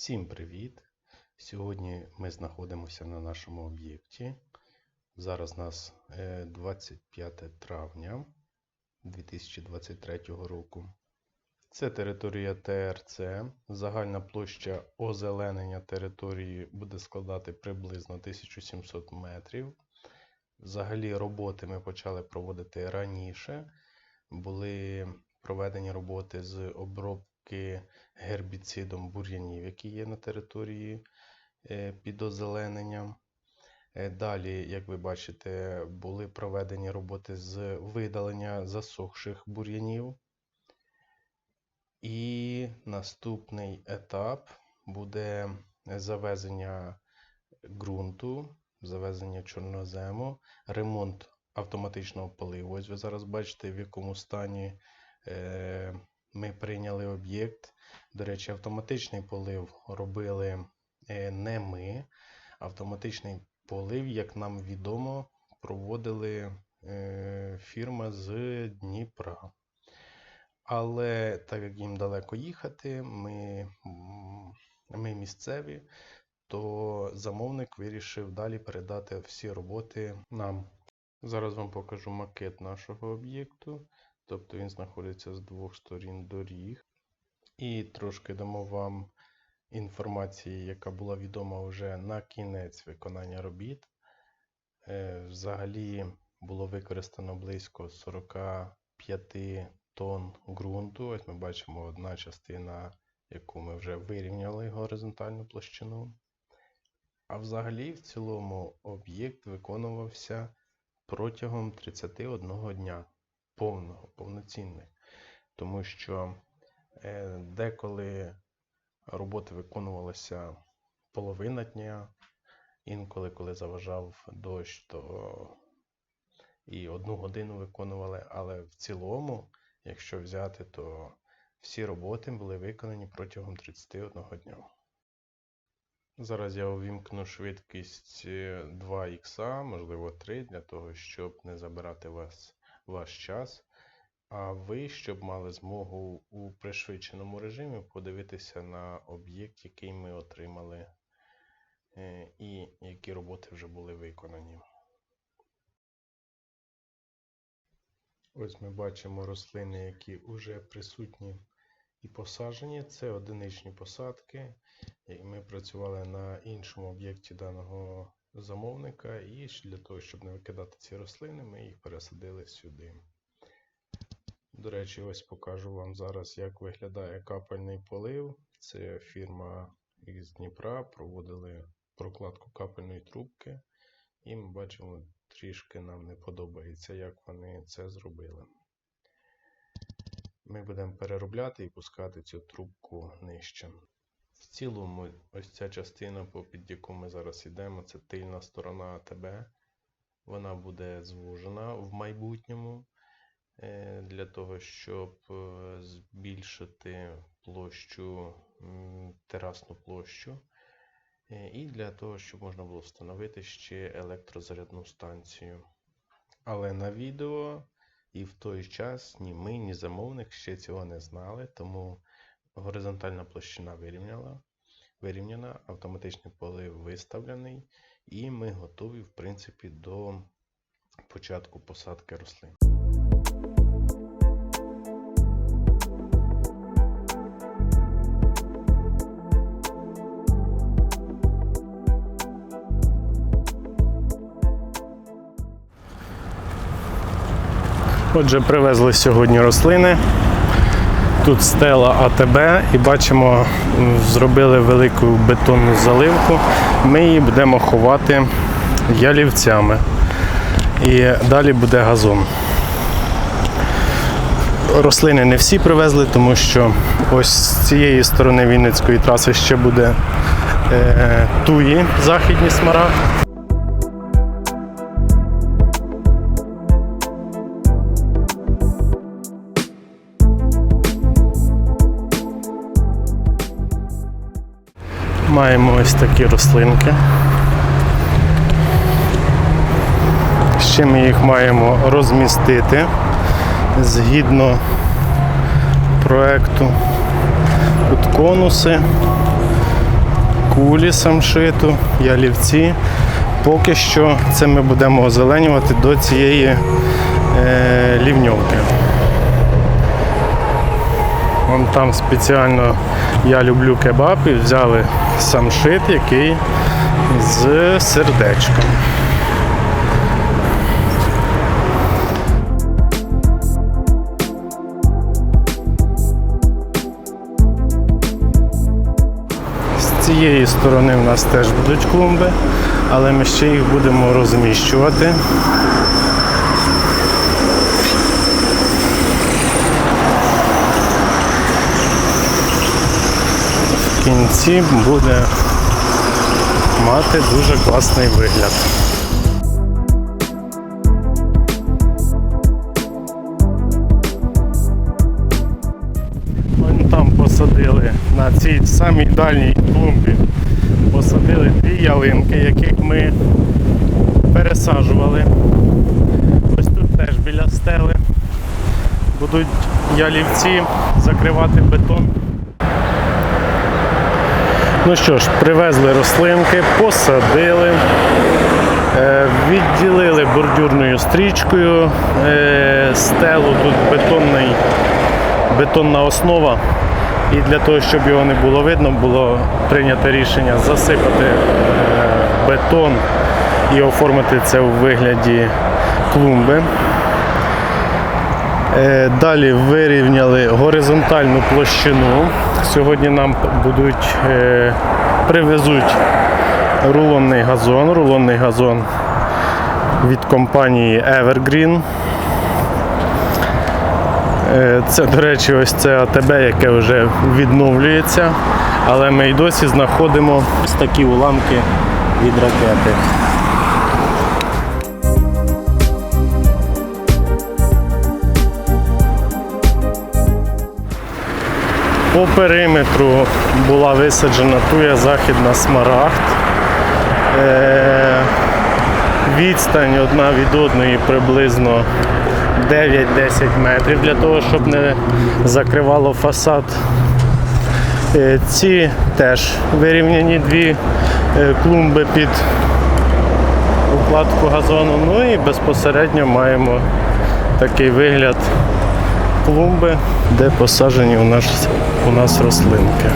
Всім привіт! Сьогодні ми знаходимося на нашому об'єкті. Зараз у нас е, 25 травня 2023 року. Це територія ТРЦ. Загальна площа озеленення території буде складати приблизно 1700 метрів. Взагалі роботи ми почали проводити раніше. Були проведені роботи з обробки гербіцидом бур'янів, які є на території е, під озелененням. Е, Далі, як ви бачите, були проведені роботи з видалення засохших бур'янів. І наступний етап буде завезення ґрунту, завезення чорнозему, ремонт автоматичного поливу. Ось ви зараз бачите, в якому стані е, ми прийняли об'єкт. До речі, автоматичний полив робили е, не ми. Автоматичний полив, як нам відомо, проводили е, фірма з Дніпра. Але так як їм далеко їхати, ми, ми місцеві, то замовник вирішив далі передати всі роботи нам. Зараз вам покажу макет нашого об'єкту. Тобто він знаходиться з двох сторін доріг. І трошки дамо вам інформації, яка була відома вже на кінець виконання робіт. Е, Взагалі було використано близько 45 тонн ґрунту. Ось ми бачимо одна частина, яку ми вже вирівняли горизонтальну площину. А взагалі, в цілому, об'єкт виконувався протягом 31 дня повного, повноцінних. Тому що е, деколи роботи виконувалися половина дня, інколи, коли заважав дощ, то і одну годину виконували, але в цілому, якщо взяти, то всі роботи були виконані протягом 31 дня. Зараз я увімкну швидкість 2 х можливо 3, для того, щоб не забирати вас, ваш час. А ви, щоб мали змогу у пришвидшеному режимі подивитися на об'єкт, який ми отримали, е, і які роботи вже були виконані. Ось ми бачимо рослини, які вже присутні і посаджені. Це одиничні посадки. І Ми працювали на іншому об'єкті даного замовника, і для того, щоб не викидати ці рослини, ми їх пересадили сюди. До речі, ось покажу вам зараз, як виглядає капельний полив. Це фірма із Дніпра. Проводили прокладку капельної трубки, і ми бачимо, трішки нам не подобається, як вони це зробили. Ми будемо переробляти і пускати цю трубку нижче. В цілому, ось ця частина, під яку ми зараз йдемо, це тильна сторона АТБ. Вона буде звужена в майбутньому е, для того, щоб е, збільшити площу, терасну площу. Е, І для того, щоб можна було встановити ще електрозарядну станцію. Але на відео і в той час ні ми, ні замовник ще цього не знали, тому горизонтальна площина вирівняла, вирівняна, автоматичний полив виставлений, і ми готові, в принципі, до початку посадки рослин. Отже, привезли сьогодні рослини. Тут стела АТБ і бачимо, зробили велику бетонну заливку. Ми її будемо ховати ялівцями. І далі буде газон. Рослини не всі привезли, тому що ось з цієї сторони Вінницької траси ще буде е, туї, західні смара. Маємо ось такі рослинки. Ще ми їх маємо розмістити згідно проекту. Тут конуси, кулі самшиту, ялівці. Поки що це ми будемо озеленювати до цієї е, лівньовки. Вон там спеціально я люблю кебаб і взяли самшит, який з сердечком. З цієї сторони в нас теж будуть клумби, але ми ще їх будемо розміщувати. Кінці буде мати дуже класний вигляд. Вон там посадили на цій самій дальній клумбі. Посадили дві ялинки, яких ми пересаджували. Ось тут теж біля стели. Будуть ялівці закривати бетон. Ну що ж, привезли рослинки, посадили, е, відділили бордюрною стрічкою е, стелу, тут бетонний бетонна основа. І для того, щоб його не було видно, було прийнято рішення засипати е, бетон і оформити це у вигляді клумби. Далі вирівняли горизонтальну площину. Сьогодні нам будуть е, привезуть рулонний газон. Рулонний газон від компанії Evergreen. Е, Це, до речі, ось це АТБ, яке вже відновлюється, але ми й досі знаходимо ось такі уламки від ракети. По периметру була висаджена туя західна смарагд. Е, Відстань одна від одної приблизно 9-10 метрів для того, щоб не закривало фасад. Е, Ці теж вирівняні дві е, клумби під укладку газону. Ну і безпосередньо маємо такий вигляд клумби, де посаджені у нас, у нас рослинки.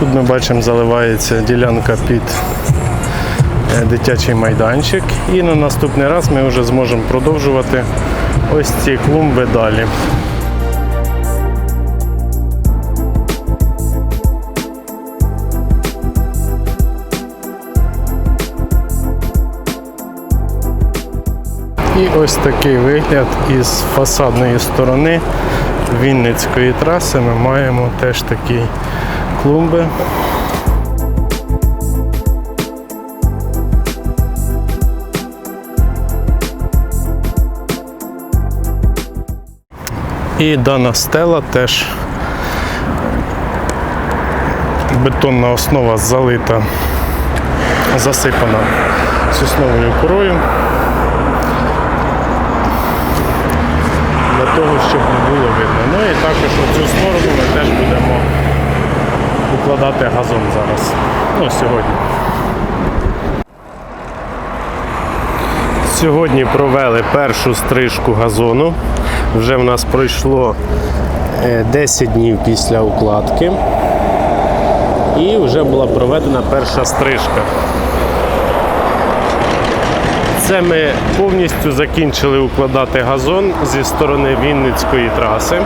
Тут ми бачимо, заливається ділянка під е, дитячий майданчик. І на наступний раз ми вже зможемо продовжувати ось ці клумби далі. І ось такий вигляд із фасадної сторони Вінницької траси ми маємо теж такі клумби. І дана стела теж бетонна основа залита, засипана сосновою корою. Для того, щоб не було видно. Ну і також у цю сторону ми теж будемо укладати газон зараз. Ну, сьогодні. Сьогодні провели першу стрижку газону. Вже в нас пройшло е, 10 днів після укладки. І вже була проведена перша стрижка. Це ми повністю закінчили укладати газон зі сторони Вінницької траси.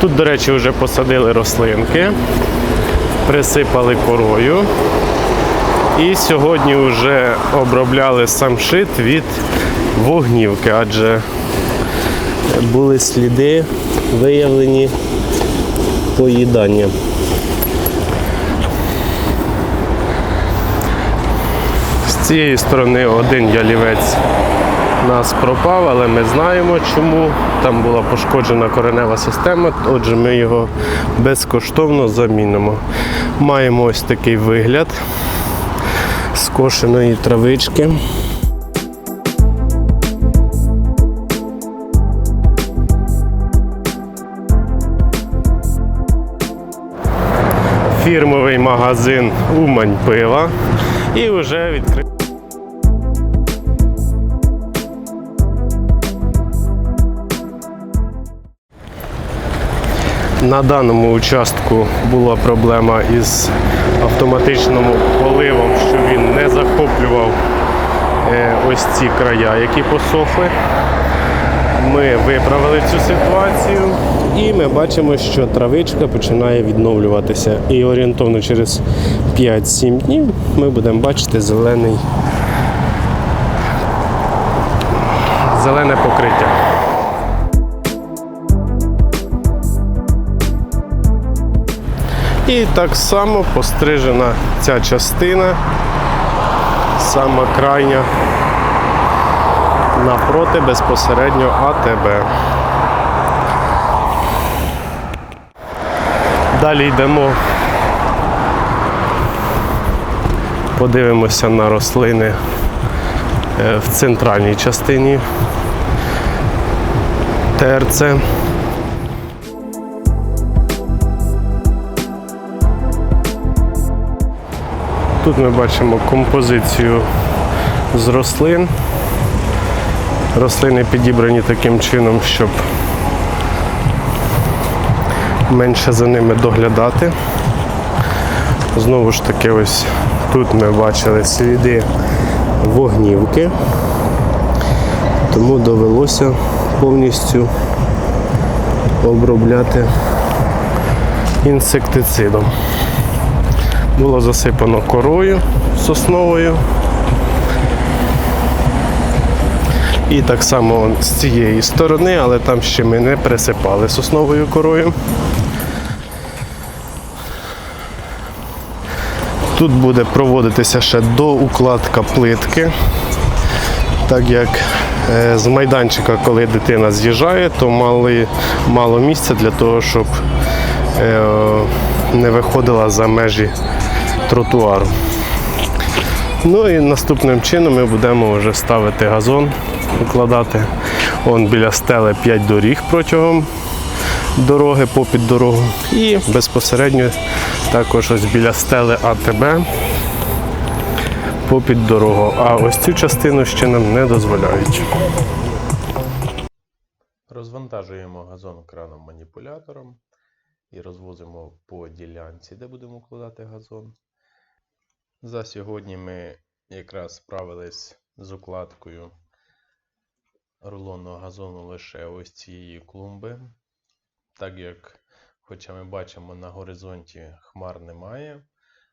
Тут, до речі, вже посадили рослинки, присипали корою. І сьогодні вже обробляли самшит від вогнівки, адже були сліди виявлені поїдання. З цієї сторони один ялівець нас пропав, але ми знаємо чому. Там була пошкоджена коренева система, отже, ми його безкоштовно замінимо. Маємо ось такий вигляд скошеної травички. Фірмовий магазин Умань пива і вже відкрив. На даному участку була проблема із автоматичним поливом, що він не захоплював е, ось ці края, які посохли. Ми виправили цю ситуацію і ми бачимо, що травичка починає відновлюватися. І орієнтовно через 5-7 днів ми будемо бачити зелений зелене покриття. І так само пострижена ця частина, сама крайня, напроти безпосередньо АТБ. Далі йдемо, подивимося на рослини е, в центральній частині ТРЦ. Тут ми бачимо композицію з рослин. Рослини підібрані таким чином, щоб менше за ними доглядати. Знову ж таки, ось тут ми бачили сліди вогнівки, тому довелося повністю обробляти інсектицидом. Було засипано корою сосновою. І так само з цієї сторони, але там ще ми не присипали сосновою корою. Тут буде проводитися ще доукладка плитки, так як е, з майданчика, коли дитина з'їжджає, то мали, мало місця для того, щоб е, не виходила за межі тротуару. Ну і наступним чином ми будемо вже ставити газон, укладати. Он біля стели 5 доріг протягом дороги, попід дорогу. І безпосередньо також ось біля стели АТБ попід дорогу. А ось цю частину ще нам не дозволяють. Розвантажуємо газон краном маніпулятором і розвозимо по ділянці, де будемо укладати газон. За сьогодні ми якраз справились з укладкою рулонного газону лише ось цієї клумби. Так як, хоча ми бачимо на горизонті хмар немає,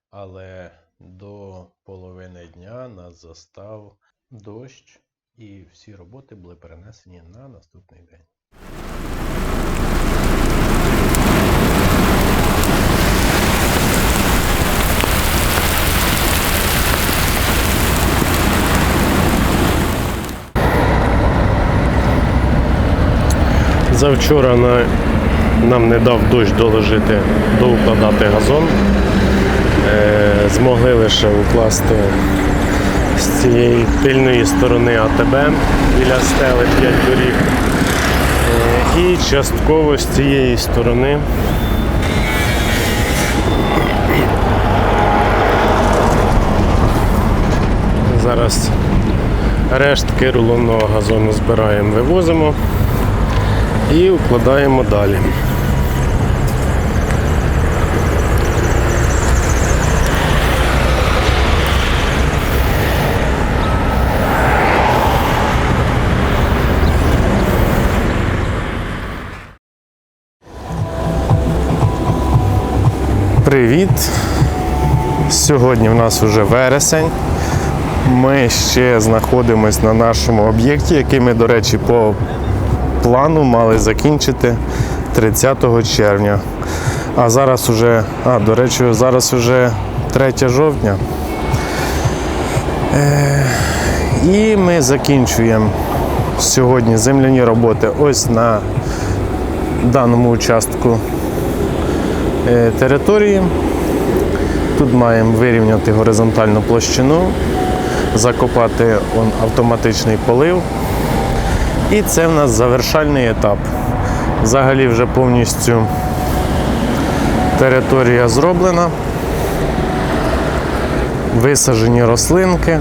але до половини дня нас застав дощ, і всі роботи були перенесені на наступний день. Завчора на, нам не дав дощ доложити, доукладати газон. Е, змогли лише укласти з цієї тильної сторони АТБ біля стели 5 доріг. Е, і частково з цієї сторони. Зараз рештки рулонного газону збираємо, вивозимо і укладаємо далі. Привіт! Сьогодні в нас вже вересень. Ми ще знаходимось на нашому об'єкті, який ми, до речі, по плану мали закінчити 30 червня. А зараз уже, а, до речі, зараз уже 3 жовтня. Е, і ми закінчуємо сьогодні земляні роботи ось на даному участку е, території. Тут маємо вирівняти горизонтальну площину, закопати он, автоматичний полив. І це в нас завершальний етап. Взагалі вже повністю територія зроблена. висаджені рослинки.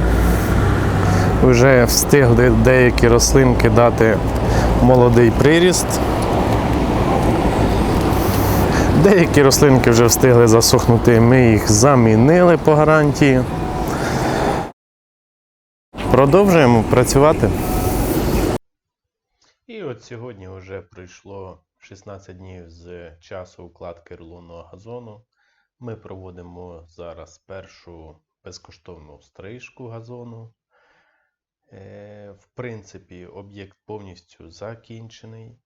Вже встигли деякі рослинки дати молодий приріст. Деякі рослинки вже встигли засохнути, ми їх замінили по гарантії. Продовжуємо працювати. І от сьогодні вже пройшло 16 днів з часу укладки рулонного газону. Ми проводимо зараз першу безкоштовну стрижку газону. Е, В принципі, об'єкт повністю закінчений.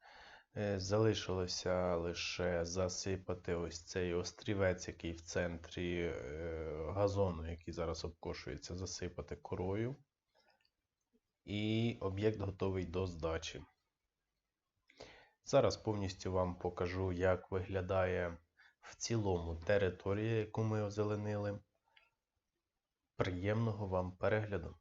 Е, Залишилося лише засипати ось цей острівець, який в центрі е, газону, який зараз обкошується, засипати корою. І об'єкт готовий до здачі. Зараз повністю вам покажу, як виглядає в цілому територія, яку ми озеленили. Приємного вам перегляду!